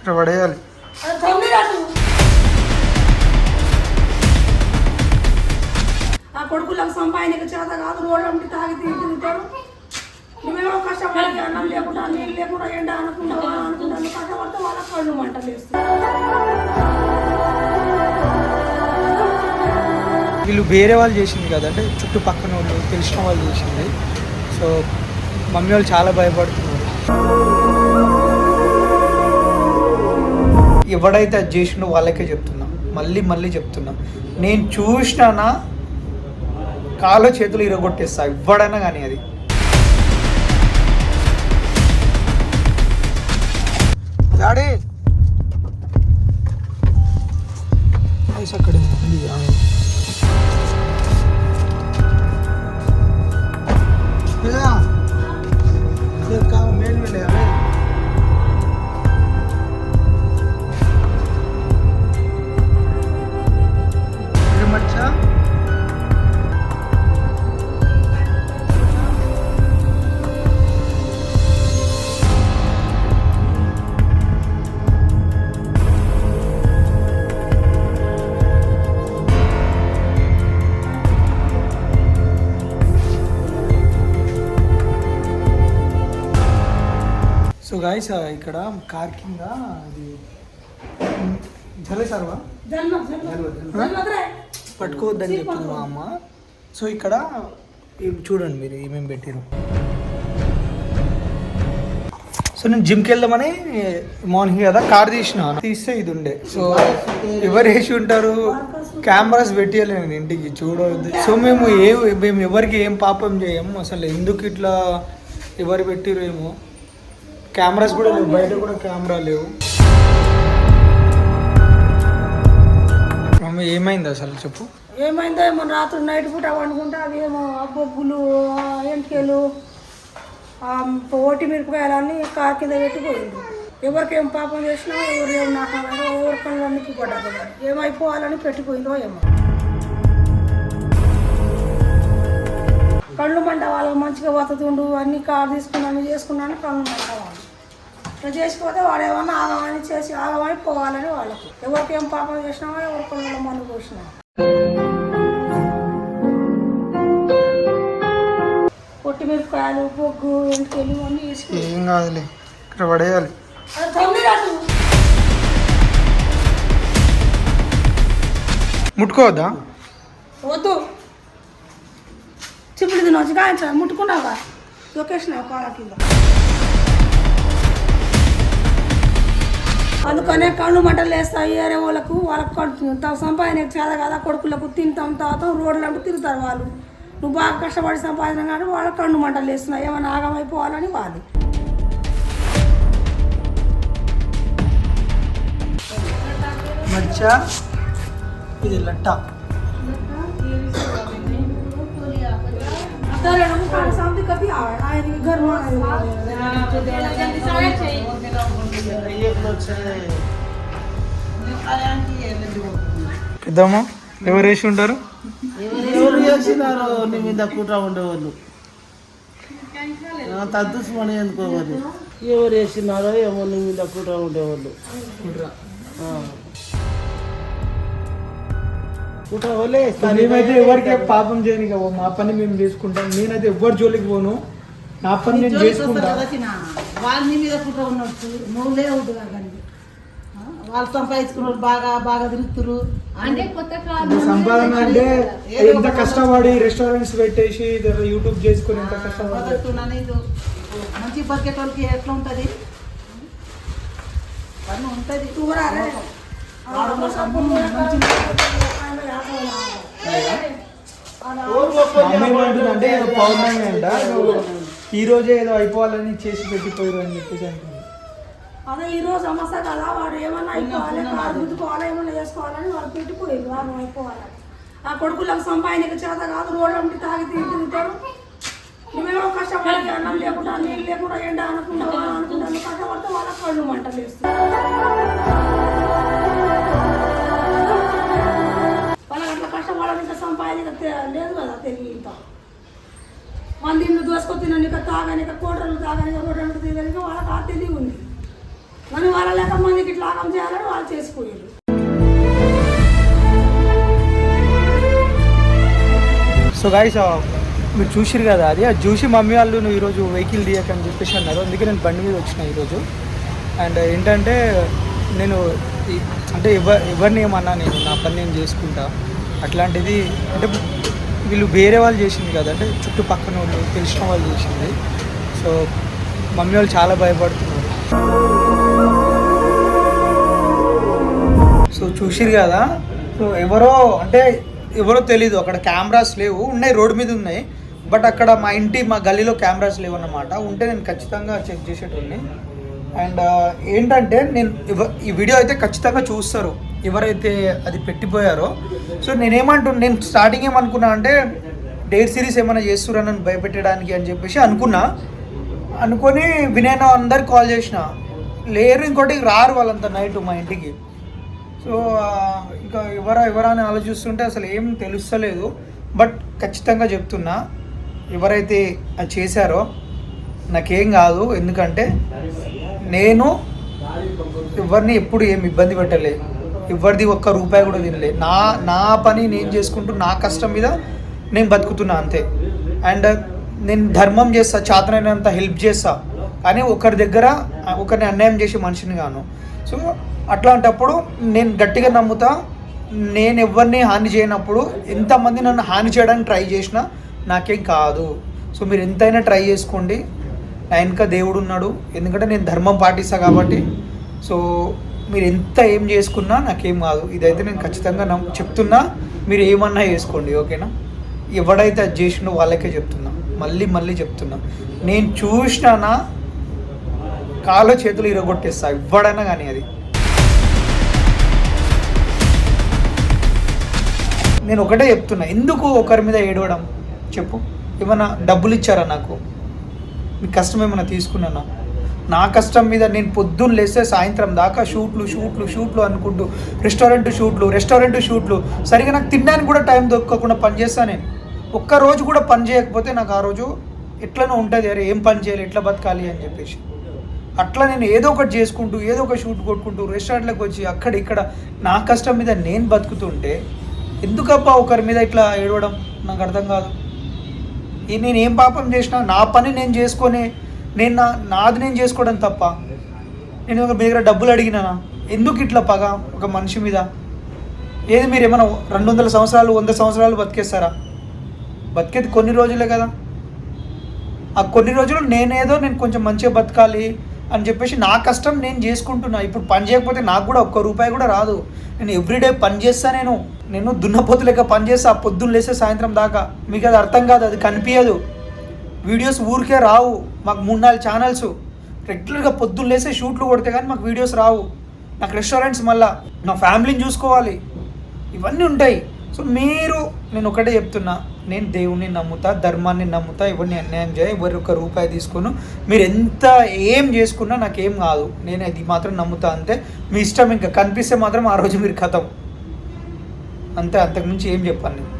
ఇక్కడ పడేయాలి. ఆ కొడుకులకు సంపాదనకి చేత కాదు రోడ్డు తాగి తిరుగుతారు నువ్వేమో కష్టపడి అన్నం లేకుండా నీళ్ళు లేకుండా ఎండ అనుకుంటా వాన అనుకుంటా నువ్వు కష్టపడితే వాళ్ళ కళ్ళు మంటలు వీళ్ళు వేరే వాళ్ళు చేసింది కదా అంటే చుట్టుపక్కన వాళ్ళు తెలిసిన వాళ్ళు చేసింది. సో మమ్మీ వాళ్ళు చాలా భయపడుతున్నారు. ఎవడైతే అది చేసిండో వాళ్ళకే చెప్తున్నా. మళ్ళీ మళ్ళీ చెప్తున్నా. నేను చూసినానా? కాలో చేతులు ఇరగొట్టేస్తా. ఇవ్వడైనా కానీ అది. డాడీ! అక్కడ గాయస్ ఇక్కడ కార్ కింద అది జలేసారువా. పట్టుకోవద్దని చెప్పింది మా అమ్మ. సో ఇక్కడ చూడండి మీరు ఏమేమి పెట్టారు సో నేను జిమ్కి వెళ్దామని మార్నింగ్ కదా కార్ తీసిన. తీస్తే ఇది ఉండే. సో ఎవరు వేసి ఉంటారు? కెమెరాస్ పెట్టియలేను నేను ఇంటికి చూడవద్దు. సో మేము ఏ మేము ఎవరికి ఏం పాపం చేయము అసలు ఎందుకు ఇట్లా ఎవరు పెట్టిరు ఏమో. కెమెరాస్ కూడా లేవు బయట కూడా కెమెరా లేవు. మమ్మీ ఏమైంది అసలు చెప్పు? ఏమైందో ఏమో రాత్రి నైట్ పూట వండుకుంటే అవి ఏమో ఆ బొగ్గులు ఎంటికలు ఓటి మిరపకాయలన్నీ కారు కింద పెట్టిపోయింది. ఎవరికేం పాపం చేసినా ఎవరు ఏం నాకు ఎవరి పనులన్నీ పడ్డారు ఏమైపోవాలని పెట్టిపోయిందో ఏమో. కళ్ళు మంట వాళ్ళకి మంచిగా బతుతుండు అన్ని కారు తీసుకున్నాను చేసుకున్నాను కళ్ళు మంట వాళ్ళు. ఇట్లా చేసిపోతే వాడు ఏమన్నా ఆగమని చేసి ఆగమని పోవాలని వాళ్ళకి. ఎవరికి ఏం పాపం చేసినామో ఎవరి కళ్ళు మందు పోసినా. పొట్టి మిరపకాయలు బొగ్గు ఎంటికలు అన్నీ వేసుకుని. ఏం కాదులే ఇక్కడ పడేయాలి. ముట్టుకోవద్దా? వద్దు. చిప్పుడు తినొచ్చు కాయించా ముట్టుకున్నావా? లొకేషన్ కాళ్ళ కింద అందుకనే కళ్ళు మంటలు వేస్తాయి వేరే వాళ్ళకు వాళ్ళకు కడుపు తా- సంపాదన చాలా కదా కొడుకులకు తింటాం తాగుతాం రోడ్లు తిరుగుతారు వాళ్ళు. నువ్వు బాగా కష్టపడి సంపాదన కానీ వాళ్ళకి కళ్ళు మంటలు వేస్తున్నాయి ఏమైనా ఆగమైపోవాలని వాళ్ళు. మచ్చ ఇది లట్ట. ఇద్దామా ఎవరు వేసి ఉంటారు? ఎవరు వేసినారు నీ మీద కూట ఉండేవాళ్ళు తద్దుమని ఎందుకోవాలి? ఎవరు వేసినారో ఏమో నీ మీద కూట ఉండేవాళ్ళు మేమైతే ఎవరికి పాపం చేయని మా పని మేము చేసుకుంటాం నేనైతే ఎవరి జోలికి పోను నా పని నేను చేసుకుంటా వాళ్ళ నీ మీద కుట్ర ఉన్నట్టు నువ్వు లేవు కానీ వాళ్ళు సంపాదించుకున్నారు బాగా బాగా తిరుగుతురు అంటే కొత్త సంపాదన అంటే ఎంత కష్టపడి రెస్టారెంట్స్ పెట్టేసి యూట్యూబ్ చేసుకొని ఎంత కష్టపడి మంచి బతికే వాళ్ళకి ఎట్లా ఉంటుంది పని ఉంటుంది మమ్మీ అంటే ఏదో పౌర్ణమి అంట. ఈ రోజే ఏదో అయిపోవాలని చేసి పెట్టిపోయారు అని చెప్పేసి అంటుంది. అదే ఈ రోజు సమస్య కదా వాడు ఏమన్నా అయిపోవాలి కారు గుద్దుకోవాలి ఏమన్నా చేసుకోవాలని వాళ్ళు పెట్టిపోయారు వారు అయిపోవాలని ఆ కొడుకులకు సంపాదనకి చేత కాదు రోడ్డు ఉండి తాగి తిరిగి నువ్వేమో కష్టపడి అన్నం లేకుండా నీళ్ళు లేకుండా ఎండ అనుకుంటా అనుకుంటాను కష్టపడితే వాళ్ళ కళ్ళు మంటలు వేస్తారు వాళ్ళకి అట్లా కష్టపడాలి ఇంకా సంపాదన లేదు కదా తెలివి ఇంత మంది ఇల్లు దోసుకొని తిననిక తాగనిక కోటలు తాగనిక రోడ్డు తిననిక వాళ్ళకి ఆ తెలివి ఉంది. కానీ వాళ్ళ లేక మందికి ఇట్లా ఆగం చేయాలని వాళ్ళు చేసుకునేది సో గాయస్ మీరు చూసిరు కదా అది? ఆ చూసి మమ్మీ వాళ్ళు నువ్వు ఈరోజు వెహికల్ తీయకని చెప్పేసి అన్నారు. అందుకే నేను బండి మీద వచ్చిన ఈరోజు. అండ్ ఏంటంటే నేను అంటే ఎవ ఎవరిని ఏమన్నా నేను నా పని నేను చేసుకుంటా? అట్లాంటిది అంటే వీళ్ళు వేరే వాళ్ళు చేసింది కదా. అంటే చుట్టుపక్కన వాళ్ళు తెలిసిన వాళ్ళు చేసింది. సో మమ్మీ వాళ్ళు చాలా భయపడుతున్నారు. సో చూసిరు కదా? సో ఎవరో అంటే ఎవరో తెలీదు. అక్కడ కెమెరాస్ లేవు. ఉన్నాయి రోడ్డు మీద ఉన్నాయి. బట్ అక్కడ మా ఇంటి మా గల్లీలో కెమెరాస్ లేవు అన్నమాట ఉంటే నేను ఖచ్చితంగా చెక్ చేసేటోడిని. అండ్ ఏంటంటే నేను ఈ వీడియో అయితే ఖచ్చితంగా చూస్తారు ఎవరైతే అది పెట్టిపోయారో. సో నేనేమంటున్నా నేను స్టార్టింగ్ ఏమనుకున్నా అంటే డేట్ సిరీస్ ఏమైనా చేస్తురా నన్ను భయపెట్టడానికి అని చెప్పేసి అనుకున్నా. అనుకొని వినయన అందరికి కాల్ చేసిన. లేరు ఇంకోటి రారు వాళ్ళంతా నైట్ మా ఇంటికి. సో ఇంకా ఎవరా ఎవరా అని ఆలోచిస్తుంటే అసలు ఏం తెలుస్తలేదు. బట్ ఖచ్చితంగా చెప్తున్నా ఎవరైతే అది చేశారో నాకేం కాదు ఎందుకంటే నేను ఎవరిని ఎప్పుడు ఏం ఇబ్బంది పెట్టలే. ఎవరిది ఒక్క రూపాయి కూడా తినలే. నా నా పని నేను చేసుకుంటూ నా కష్టం మీద నేను బతుకుతున్నా అంతే. అండ్ నేను ధర్మం చేస్తా చాతనైనంత హెల్ప్ చేస్తా. కానీ ఒకరి దగ్గర ఒకరిని అన్యాయం చేసే మనిషిని గాను సో అట్లాంటప్పుడు నేను గట్టిగా నమ్ముతా నేను ఎవరిని హాని చేయనప్పుడు ఎంతమంది నన్ను హాని చేయడానికి ట్రై చేసినా నాకేం కాదు. సో మీరు ఎంతైనా ట్రై చేసుకోండి. నా వెనుక దేవుడు ఉన్నాడు ఎందుకంటే నేను ధర్మం పాటిస్తా కాబట్టి. సో మీరు ఎంత ఏం చేసుకున్నా నాకేం కాదు. ఇదైతే నేను ఖచ్చితంగా నమ్ చెప్తున్నా. మీరు ఏమన్నా చేసుకోండి ఓకేనా? ఎవడైతే అది చేసిండో వాళ్ళకే చెప్తున్నా. మళ్ళీ మళ్ళీ చెప్తున్నా. నేను చూసినానా? కాళ్ళ చేతులు ఇరగొట్టేస్తా. ఎవడైనా కానీ అది. నేను ఒకటే చెప్తున్నా. ఎందుకు ఒకరి మీద ఏడవడం? చెప్పు. ఏమన్నా డబ్బులు ఇచ్చారా నాకు? మీ కష్టం ఏమైనా తీసుకున్నానా? నా కష్టం మీద నేను పొద్దున్న లేస్తే సాయంత్రం దాకా షూట్లు షూట్లు షూట్లు అనుకుంటూ రెస్టారెంట్ షూట్లు రెస్టారెంట్ షూట్లు. సరిగా నాకు తినడానికి కూడా టైం దొరకకుండా పనిచేస్తా నేను. ఒక్క రోజు కూడా పని చేయకపోతే నాకు ఆ రోజు ఎట్లనో ఉంటుంది. అరే ఏం పని చేయాలి? ఎట్లా బతకాలి అని చెప్పేసి. అట్లా నేను ఏదో ఒకటి చేసుకుంటూ ఏదో ఒక షూట్ కొట్టుకుంటూ రెస్టారెంట్లకు వచ్చి అక్కడ ఇక్కడ నా కష్టం మీద నేను బతుకుతుంటే ఎందుకబ్బా ఒకరి మీద ఇట్లా ఏడవడం? నాకు అర్థం కాదు. నేను ఏం పాపం చేసినా నా పని నేను చేసుకొని నేను నా నాది నేను చేసుకోవడం తప్ప నేను ఒక మీ దగ్గర డబ్బులు అడిగినానా? ఎందుకు ఇట్లా పగ ఒక మనిషి మీద? ఏది మీరు ఏమైనా రెండు వందల సంవత్సరాలు వంద సంవత్సరాలు బతికేస్తారా? బతికేది కొన్ని రోజులే కదా. ఆ కొన్ని రోజులు నేనేదో నేను కొంచెం మంచిగా బతకాలి అని చెప్పేసి నా కష్టం నేను చేసుకుంటున్నా. ఇప్పుడు పని చేయకపోతే నాకు కూడా ఒక్క రూపాయి కూడా రాదు. నేను ఎవ్రీడే పని చేస్తా నేను. నేను దున్నపోతు లెక్క పని ఆ పొద్దున్న లేస్తే సాయంత్రం దాకా. మీకు అది అర్థం కాదు అది కనిపించదు వీడియోస్ ఊరికే రావు మాకు మూడు నాలుగు ఛానల్స్ రెగ్యులర్గా పొద్దున్న లేస్తే షూట్లు కొడితే కానీ మాకు వీడియోస్ రావు. నాకు రెస్టారెంట్స్ మళ్ళా నా ఫ్యామిలీని చూసుకోవాలి. ఇవన్నీ ఉంటాయి. సో మీరు నేను ఒకటే చెప్తున్నా నేను దేవుణ్ణి నమ్ముతా ధర్మాన్ని నమ్ముతా ఎవరిని అన్యాయం చేయ ఎవరి ఒక రూపాయి తీసుకును. మీరు ఎంత ఏం చేసుకున్నా నాకేం కాదు. నేను అది మాత్రం నమ్ముతా అంతే మీ ఇష్టం ఇంకా కనిపిస్తే మాత్రం ఆ రోజు మీరు కథం. అంతే అంతకుమించి ఏం చెప్పాను నేను.